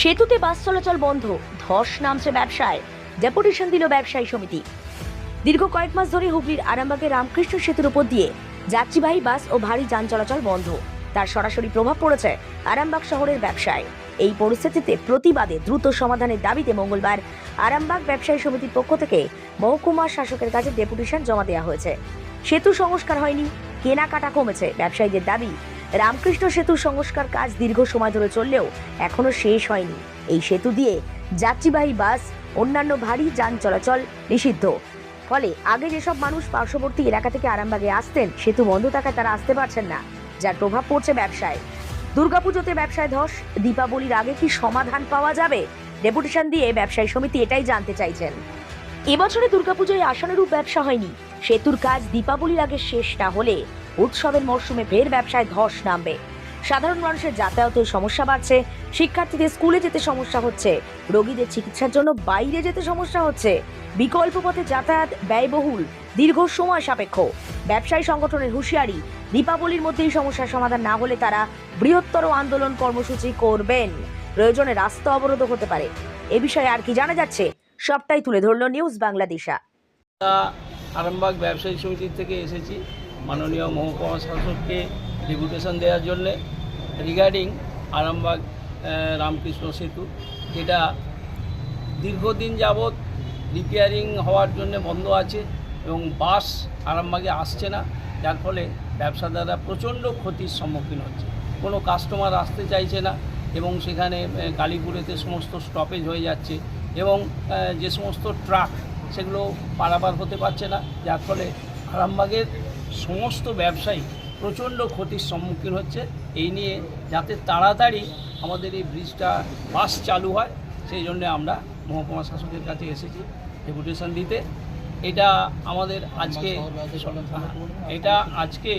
সেতুতে বাস চলাচল বন্ধ, ধস নামছে ব্যবসায়। ডেপুটেশন দিল ব্যবসায়ী সমিতি। দীর্ঘ কয়েক মাস ধরে হুগলির আরামবাগের রামকৃষ্ণ সেতুর উপর দিয়ে যাত্রীবাহী বাস ও ভারী যান চলাচল বন্ধ। তার সরাসরি প্রভাব পড়েছে আরামবাগ শহরের ব্যবসায়। এই পরিস্থিতিতে প্রতিবাদে দ্রুত সমাধানের দাবিতে মঙ্গলবার আরামবাগ ব্যবসায়ী সমিতির পক্ষ থেকে মহকুমা শাসকের কাছে ডেপুটেশন জমা দেওয়া হয়েছে। সেতু সংস্কার হয়নি, কেনাকাটা কমেছে। ব্যবসায়ীদের দাবি রামকৃষ্ণ সেতু সংস্কার কাজ দীর্ঘ সময় ধরে চললেও এখনও শেষ হয়নি। এই সেতু দিয়ে যাত্রীবাহী বাস, অন্যান্য ভারী যান চলাচল নিষিদ্ধ। ফলে আগে যেসব মানুষ পার্শ্ববর্তী এলাকা থেকে আরামবাগে আসতেন, সেতু বন্ধ থাকায় তারা আসতে পারছেন না, যার প্রভাব পড়ছে ব্যবসায়। দুর্গাপুজোতে ব্যবসায় ধস, দীপাবলির আগে কি সমাধান পাওয়া যাবে? ডেপুটেশন দিয়ে ব্যবসায়ী সমিতি এটাই জানতে চাইছেন। এবছরে দুর্গাপুজোয় আশানুরূপ ব্যবসা হয়নি। সেতুর কাজ দীপাবলির আগে শেষ না হলে উৎসবের মরশুমে ফের ব্যবসায় ধস নামবে। সাধারণ মানুষের যাতায়াতের সমস্যা বাড়ছে, শিক্ষার্থীদের স্কুলে যেতে সমস্যা হচ্ছে, রোগীদের চিকিৎসার জন্য বাইরে যেতে সমস্যা হচ্ছে। বিকল্প পথে যাতায়াত ব্যয়বহুল, দীর্ঘ সময় সাপেক্ষ। ব্যবসায়ী সংগঠনের হুঁশিয়ারি, দীপাবলির মধ্যে এই সমস্যার সমাধান না হলে তারা বৃহত্তর আন্দোলন কর্মসূচি করবেন। প্রয়োজনে রাস্তা অবরোধ হতে পারে। এ বিষয়ে আর কি জানা যাচ্ছে, সবটাই তুলে ধরলো নিউজ বাংলাদেশা। আরামবাগ ব্যবসায়ী সমিতির থেকে এসেছি। মাননীয় মহকুমা শাসককে ডেপুটেশন দেওয়ার জন্যে রিগার্ডিং আরামবাগ রামকৃষ্ণ সেতু, যেটা দীর্ঘদিন যাবৎ রিপেয়ারিং হওয়ার জন্য বন্ধ আছে এবং বাস আরামবাগে আসছে না, যার ফলে ব্যবসাদাররা প্রচণ্ড ক্ষতির সম্মুখীন হচ্ছে। কোনো কাস্টমার আসতে চাইছে না এবং সেখানে কালীপুরেতে সমস্ত স্টপেজ হয়ে যাচ্ছে এবং যে সমস্ত ট্রাক সেগুলো পারাপার হতে পারছে না, যার ফলে আরামবাগের সমস্ত ব্যবসায়ী প্রচণ্ড ক্ষতির সম্মুখীন হচ্ছে। এই নিয়ে যাতে তাড়াতাড়ি আমাদের এই ব্রিজটা বাস চালু হয়, সেই জন্য আমরা মহকুমা শাসকের কাছে এসেছি ডেপুটেশন দিতে। এটা আমাদের আজকে এটা আজকে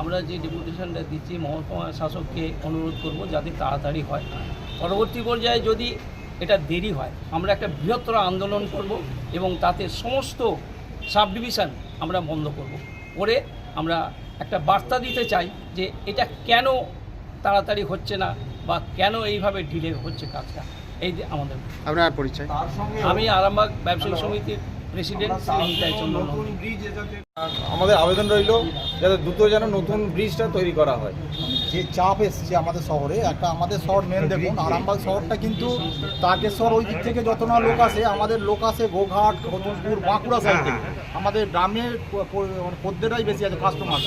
আমরা যে ডেপুটেশনটা দিচ্ছি, মহকুমা শাসককে অনুরোধ করব যাতে তাড়াতাড়ি হয়। পরবর্তী পর্যায়ে যদি এটা দেরি হয়, আমরা একটা বৃহত্তর আন্দোলন করব এবং তাতে সমস্ত সাব ডিভিশন আমরা বন্ধ করব। করে আমরা একটা বার্তা দিতে চাই যে এটা কেন তাড়াতাড়ি হচ্ছে না বা কেন এইভাবে ঢিলে হচ্ছে কাজটা। এই যে আমাদের আপনার পরিচয়। আমি আরামবাগ ব্যবসায়ী সমিতির প্রেসিডেন্ট। আমাদের আবেদন রইল যাতে দ্রুত যেন নতুন ব্রিজটা তৈরি করা হয়। যে চাপ এসছে আমাদের শহরে একটা আমাদের শহর মেন দেখুন আরামবাগ শহরটা কিন্তু তারকেশ্বর ওই দিক থেকে যত না লোক আসে আমাদের লোক আসে গোঘাট রতনপুর বাঁকুড়া সাইড থেকে। আমাদের গ্রামের পদ্মেটাই বেশি আছে কাস্টমার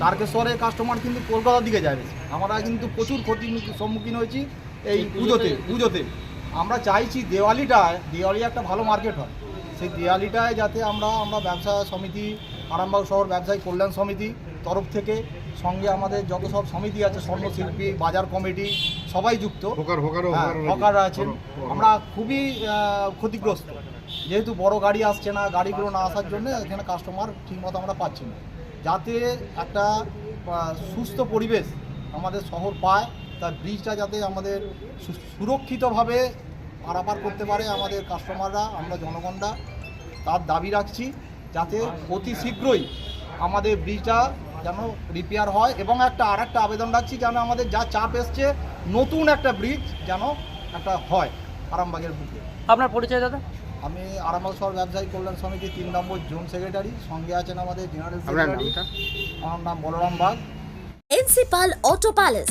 তারকেশ্বরের কাস্টমার কিন্তু কলকাতার দিকে যায় বেশি। আমরা কিন্তু প্রচুর ক্ষতির সম্মুখীন হয়েছি এই পুজোতে পুজোতে। আমরা চাইছি দেওয়ালিটায় দেওয়ালি একটা ভালো মার্কেট হয়। সেই দেওয়ালিটায় যাতে আমরা আমরা ব্যবসা সমিতি আরামবাগ শহর ব্যবসায়ী কল্যাণ সমিতি তরফ থেকে সঙ্গে আমাদের যত সব সমিতি আছে স্বর্ণশিল্পী বাজার কমিটি সবাই যুক্ত। হোকার হ্যাঁ, হকাররা আছেন। আমরা খুবই ক্ষতিগ্রস্ত। যেহেতু বড় গাড়ি আসছে না গাড়িগুলো না আসার জন্য এখানে কাস্টমার ঠিকমতো আমরা পাচ্ছি না। যাতে একটা সুস্থ পরিবেশ আমাদের শহর পায় তার ব্রিজটা যাতে আমাদের সুরক্ষিতভাবে পারাপার করতে পারে আমাদের কাস্টমাররা আমরা জনগণরা তার দাবি রাখছি যাতে অতি শীঘ্রই আমাদের ব্রিজটা যেন রিপেয়ার হয় এবং একটা আর একটা আবেদন রাখছি যেন আমাদের যা চাপ এসছে নতুন একটা ব্রিজ যেন একটা হয় আরামবাগের বুকে। আপনার পরিচয় দাদা? আমি আরামবাগ শহর ব্যবসায়ী কল্যাণ সমিতি তিন নম্বর জোন সেক্রেটারি সঙ্গে আছেন আমাদের জেনারেল সেক্রেটারি আমার নাম বলরাম বাগ। এনসিপাল অটো প্যালেস